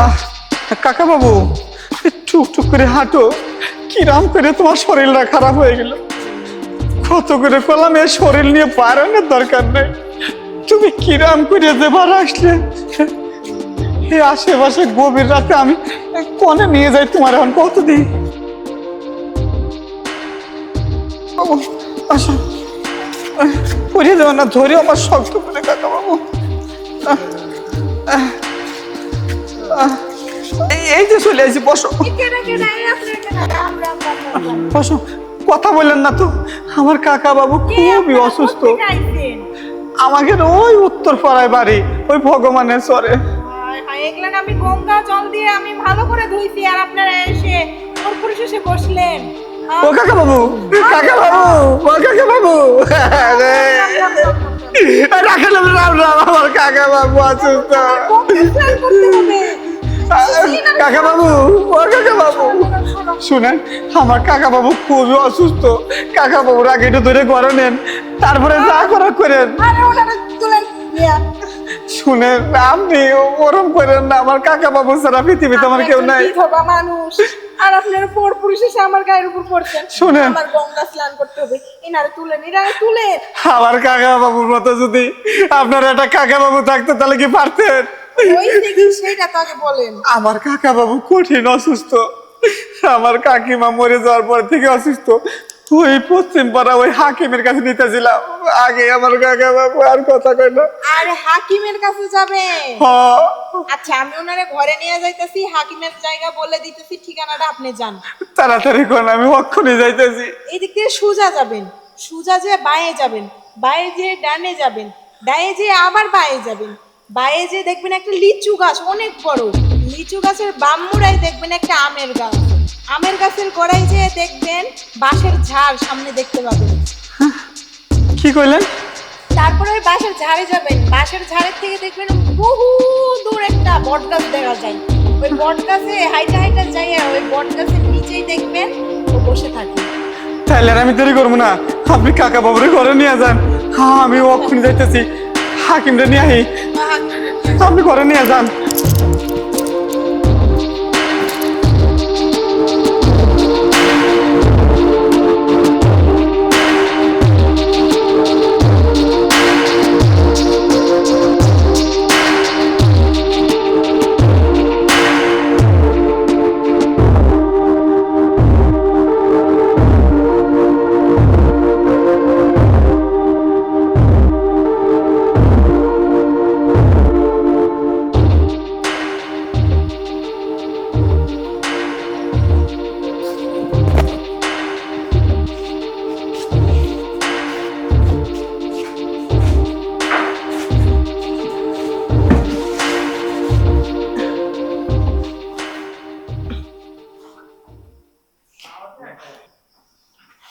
আহ কাকা বাবু টুক টুক করে হাঁটো। কিরাম করে তোমার শরীরটা খারাপ হয়ে গেল? কত করে করলাম এই শরীর নিয়ে পারানোর দরকার নেই। তুমি কিরাম করে যেবার আসলে? এই আশেপাশে গভীর রাতে আমি কনে নিয়ে যাই তোমার এখন কতদিন? বাবু আসো। পড়ে যাও না ধরে আমার শক্ত করে কাকা বাবু আহ, এই- এই যে চলে আসি বসো। বসো। কথা বললেন না তো। আমার কাকা বাবু খুবই অসুস্থ। আমাকে ওই উত্তর পাড়ায় বাড়ি ওই ভগবানের স্বরে এগুলেন আমি গঙ্গা জল দিয়ে আমি ভালো করে ধুইছি আর আপনারা এসে পুরুষ এসে বসলেন। ও কাকা বাবু কাকা বাবু ও কাকা বাবু রাখেন রাম রাম আমার কাকা বাবু অসুস্থ কাকা বাবু ও কাকা বাবু শুনেন আমার কাকা বাবু খুবই অসুস্থ। কাকা বাবুর আগে একটু ধরে ঘরে নেন তারপরে যা করার করেন। শুনেন আপনি ওরম করেন না আমার কাকা বাবু ছাড়া পৃথিবীতে আমার কেউ নাই। মানুষ আর আপনার পর পুরুষ এসে আমার গায়ের উপর পড়ছেন। শুনেন। আমার গঙ্গা স্নান করতে হবে এনারে তুলেন এনারে তুলেন। আমার কাকা বাবুর মতো যদি আপনার একটা কাকা বাবু থাকতো তাহলে কি পারতেন? আমার কাকা বাবু কঠিন অসুস্থ। আমার কাকিমা মরে যাওয়ার পর থেকে অসুস্থ। ওই পশ্চিম পাড়া ওই হাকিমের কাছে নিতেছিলাম। আগে আমার কাকা বাবু আর কথা কই না। আরে হাকিমের কাছে যাবে? হ, আচ্ছা আমি ওনারে ঘরে নিয়ে যাইতেছি হাকিমের জায়গা বলে দিতেছি ঠিকানাটা আপনি যান তাড়াতাড়ি কোন আমি অক্ষণে যাইতেছি। এই দিক দিয়ে সোজা যাবেন। সোজা যে বাঁয়ে যাবেন বাঁয়ে যে ডানে যাবেন ডায়ে যে আবার বাঁয়ে যাবেন। বাঁয়ে যে দেখবেন একটা লিচু গাছ অনেক বড়। লিচু গাছের বামমুড়াই দেখবেন একটা আমের গাছ। আমের গাছের গোড়ায় যে দেখবেন বাঁশের ঝাড় সামনে দেখতে পাবেন। কি কইলেন? তারপরে ওই বাঁশের ঝাড়ে যাবেন। বাঁশের ঝাড়ের থেকে দেখবেন বহু দূর একটা বট গাছ দেখা যায়। ওই বট গাছে হাইটা হাইটা যাইয়া ওই বট গাছের নিচেই দেখবেন ও বসে থাকে। তাহলে আমি দেরি করব না। আপনি কাকা বাবুরে ঘরে নিয়ে যান। হ্যাঁ আমি অক্ষণে যাইতেছি। হাকিমরে নিয়ে আহি। আপনি ঘরে নিয়ে যান।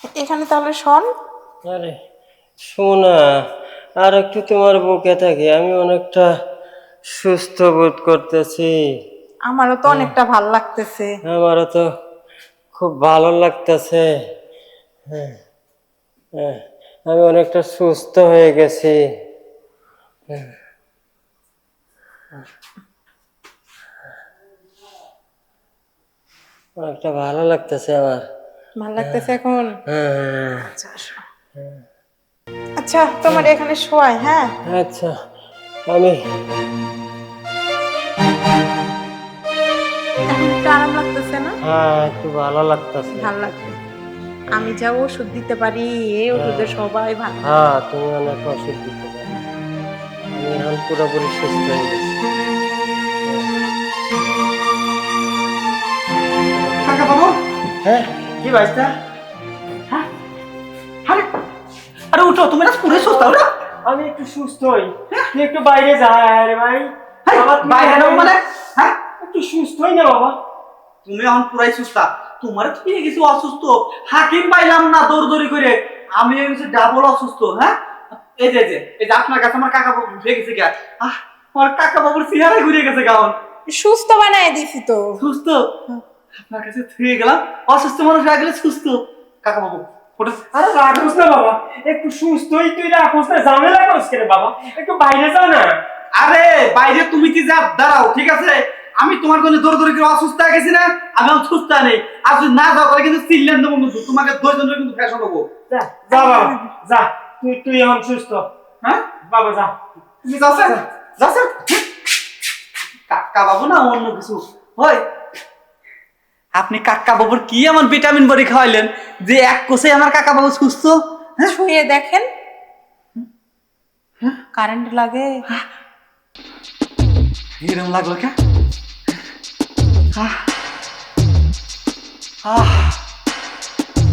এখানে তাহলে শোন। আরে শোনা আর একটু তোমার বুকে থাকি আমি অনেকটা সুস্থ বোধ করতেছি। আমারও তো অনেকটা ভালো লাগতেছে। আমারও তো খুব ভালো লাগতেছে। হ্যাঁ হ্যাঁ, আমি অনেকটা সুস্থ হয়ে গেছি। হ্যাঁ। অনেকটা ভালো লাগতেছে আমার। ভালো লাগতেছে এখন? হ্যাঁ হ্যাঁ, আচ্ছা। আচ্ছা তোমার এখানে শোয়াই হ্যাঁ? হ্যাঁ। আচ্ছা আমি আরাম লাগতেছে না? হ্যাঁ একটু ভালো লাগতেছে। ভালো লাগবে আমি যা ওষুধ দিতে পারি ওষুধে সবাই ভালো। হ্যাঁ তুমি অনেক ওষুধ দিতে পারো। আমি এখন পুরোপুরি সুস্থ হয়ে গেছি। কাকা বাবু? হ্যাঁ? কি বাইসটা আরে আরে উঠো তুমি না পুরে সুস্থ না? আমি একটু সুস্থ হই। তুই একটু বাইরে যা রে ভাই। বাইরে নাও মানে? হ্যাঁ? একটু সুস্থ হই না বাবা। তুমি এখন পুরাই সুস্থ। তোমার তো পেয়ে গেছি অসুস্থ। হাকিম পাইলাম না দৌড়দৌড়ি করে। আমি হয়ে গেছি ডাবল অসুস্থ হ্যাঁ? এই যে এই যে এই যে আপনার কাছে আমার কাকা বাবু উঠে গেছে গা। আহ আমার কাকা বাবুর চেহারা ঘুরে গেছে গাউন সুস্থ বানায় দিছি তো। সুস্থ? আপনার কাছে থুয়ে গেলাম। অসুস্থ মানুষ হয়ে গেলে সুস্থ। কাকা বাবু ওটা আরে রাখোস না বাবা। একটু সুস্থ তুই রাখোস না ঝামেলা করিস কেন বাবা? একটু বাইরে যা না। আরে বাইরে তুমি কি যা দাঁড়াও ঠিক আছে? আমি তোমার জন্য দৌড় দৌড়ে করে অসুস্থ হয়ে গেছি না আমি সুস্থ নেই। আর যদি না যাও তাহলে কিন্তু চিল্লেন দেবো কিন্তু। তোমাকে দুইজনের কিন্তু ফ্যাশন হব যা যা বাবা যা। তুই তুই এখন সুস্থ। হ্যাঁ? বাবা যা। তুমি যাচ্ছে যাচ্ছে কাকা বাবু না অন্য কিছু। হয়। আপনি কাকা বাবুর কি এমন ভিটামিন বড়ি খাওয়াইলেন যে এক কোষে আমার কাকা বাবু সুস্থ? হ্যাঁ? ছুঁয়ে দেখেন। কারেন্ট লাগে। এরকম লাগল কে?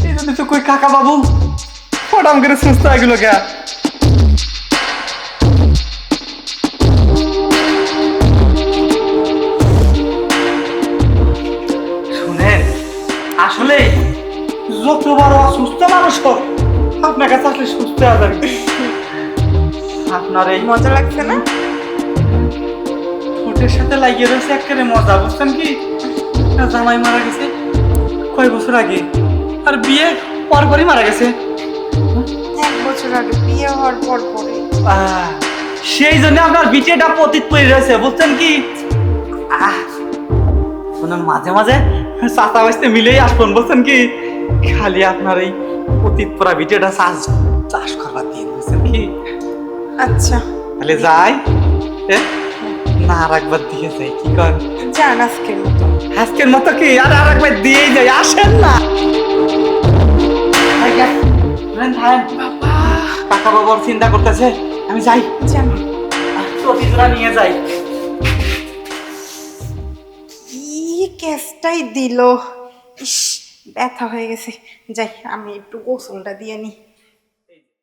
এই জন্য তো কই কাকা বাবু? ফটাম করে সুস্থ হয়ে গেল কে? আসলে যত বড় অসুস্থ মানুষ হোক আপনার কাছে আসলে সুস্থ হয়ে যাবে। আপনার এই মজা লাগছে না? ঠোঁটের সাথে লাগিয়ে রয়েছে একেবারে মজা বুঝছেন কি? জামাই মারা গেছে কয় বছর আগে আর বিয়ে পর পরই মারা গেছে। এক বছর আগে বিয়ে হওয়ার পর সেই জন্য আপনার বিটেটা পতিত পড়ে রয়েছে বুঝছেন কি? আহ, মাঝে মাঝে চাচা বাসতে মিলেই আসবেন বুঝছেন কি খালি আপনার এই অতীত পরা বিটেটা চাষ চাষ করবার দিন বুঝছেন কি? আচ্ছা। তাহলে যাই। এ? না আর একবার দিয়ে যাই কি কর? যান আজকের মতো। আজকের মতো কি? আর আর একবার দিয়েই যাই আসেন না। কাকা বাবার চিন্তা করতেছে আমি যাই। যান। নিয়ে যাই। কেসটাই দিল। ইস ব্যথা হয়ে গেছে। যাই আমি একটু গোসলটা দিয়ে নিই